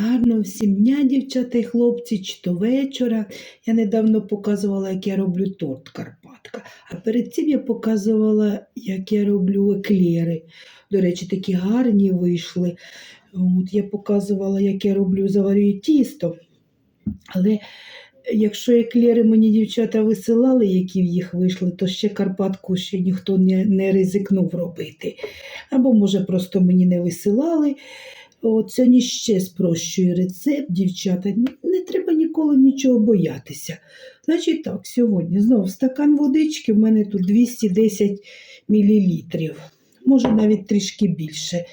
Гарно всім дня, дівчата і хлопці, чи то вечора. Я недавно показувала, як я роблю торт Карпатка. А перед цим я показувала, як я роблю еклери. До речі, такі гарні вийшли. От я показувала, як я роблю, заварюю тісто. Але якщо еклери мені дівчата висилали, які в їх вийшли, то ще Карпатку ще ніхто не, не ризикнув робити. Або, може, просто мені не висилали. От сьогодні ще спрощую рецепт, дівчата. Не треба ніколи нічого боятися. Значить так, сьогодні знову стакан водички, в мене тут 210 мл. Може навіть трішки більше.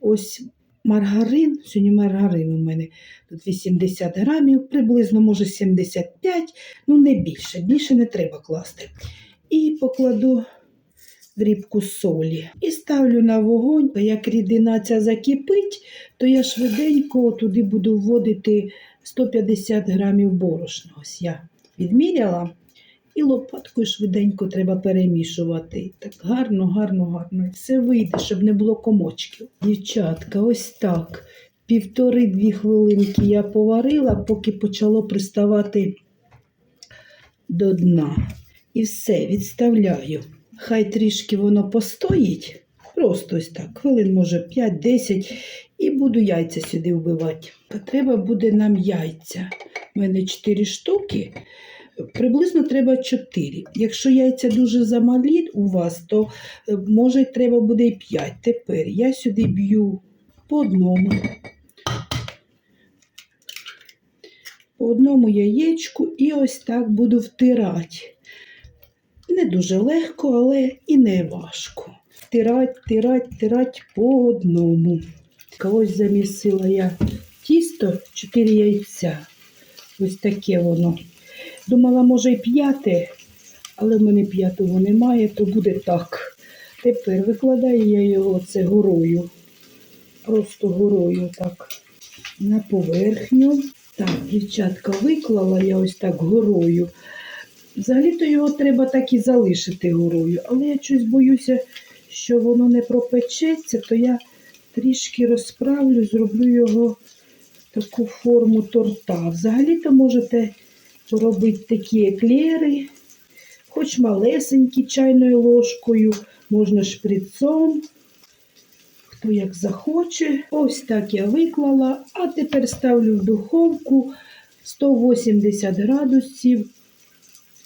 Ось маргарин, сьогодні маргарин у мене тут 80 грамів, приблизно може 75, ну не більше, більше не треба класти. І покладу дрібку солі. І ставлю на вогонь, як рідина ця закипить, то я швиденько туди буду вводити 150 грамів борошна. Ось я відміряла. І лопаткою швиденько треба перемішувати. Так гарно, гарно, гарно. Все вийде, щоб не було комочків. Дівчатка, ось так. Півтори-дві хвилинки я поварила, поки почало приставати до дна. І все, відставляю. Хай трішки воно постоїть. Просто ось так, хвилин, може, 5-10, і буду яйця сюди вбивати. Треба буде нам яйця. У мене 4 штуки. Приблизно треба 4. Якщо яйця дуже замалі у вас, то е, може треба буде і 5. Тепер я сюди б'ю по одному. По одному яєчку і ось так буду втирати. Не дуже легко, але і не важко. Втирать, втирать, втирать по одному. Ось замісила я тісто, 4 яйця. Ось таке воно. Думала, може, і п'яте, але в мене п'ятого немає, то буде так. Тепер викладаю я його це горою. Просто горою так на поверхню. Так, дівчатка, виклала я ось так горою. Взагалі-то його треба так і залишити горою, але я щось боюся, що воно не пропечеться, то я трішки розправлю, зроблю його таку форму торта. Взагалі-то можете робити такі еклери, хоч малесенькі чайною ложкою, можна шприцом. Хто як захоче. Ось так я виклала, а тепер ставлю в духовку 180 градусів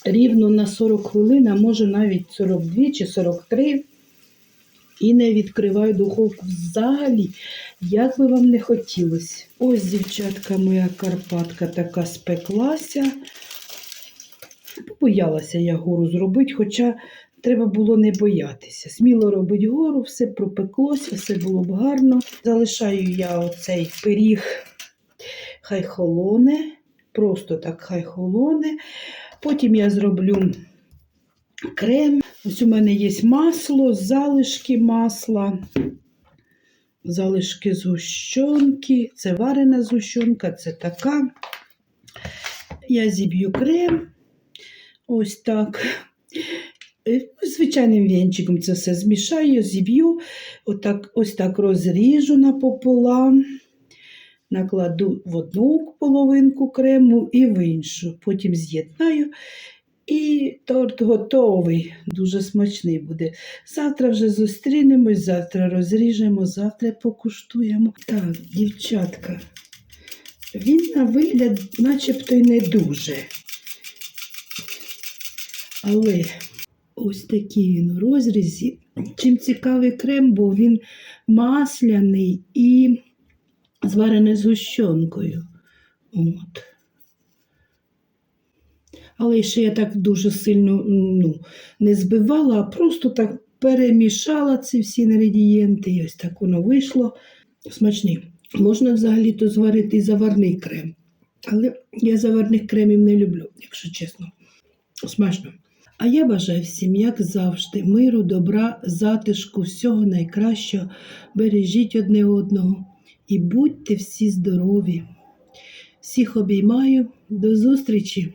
рівно на 40 хвилин, а може навіть 42 чи 43. І не відкриваю духовку взагалі, як би вам не хотілося. Ось, дівчатка, моя Карпатка така спеклася. Побоялася я гору зробити, хоча треба було не боятися. Сміло робити гору, все пропеклося, все було б гарно. Залишаю я оцей пиріг, хай холоне, просто так хай холоне. Потім я зроблю крем. Ось у мене є масло, залишки масла, залишки згущенки. Це варена згущенка, це така. Я зіб'ю крем. Ось так. Е, Звичайним вінчиком це все змішаю, зіб'ю, ось так розріжу напополам, накладу в одну половинку крему і в іншу. Потім з'єднаю. І торт готовий, дуже смачний буде. Завтра вже зустрінемось, завтра розріжемо, завтра покуштуємо. Так, дівчатка, він на вигляд начебто й не дуже. Але ось такий він у розрізі. Чим цікавий крем, бо він масляний і зварений з гущонкою. От. Але ще я так дуже сильно ну, не збивала, а просто так перемішала ці всі інгредієнти. І ось так воно вийшло. Смачний. Можна взагалі-то зварити і заварний крем. Але я заварних кремів не люблю, якщо чесно. Смачно. А я бажаю всім, як завжди, миру, добра, затишку, всього найкращого. Бережіть одне одного і будьте всі здорові. Всіх обіймаю. До зустрічі!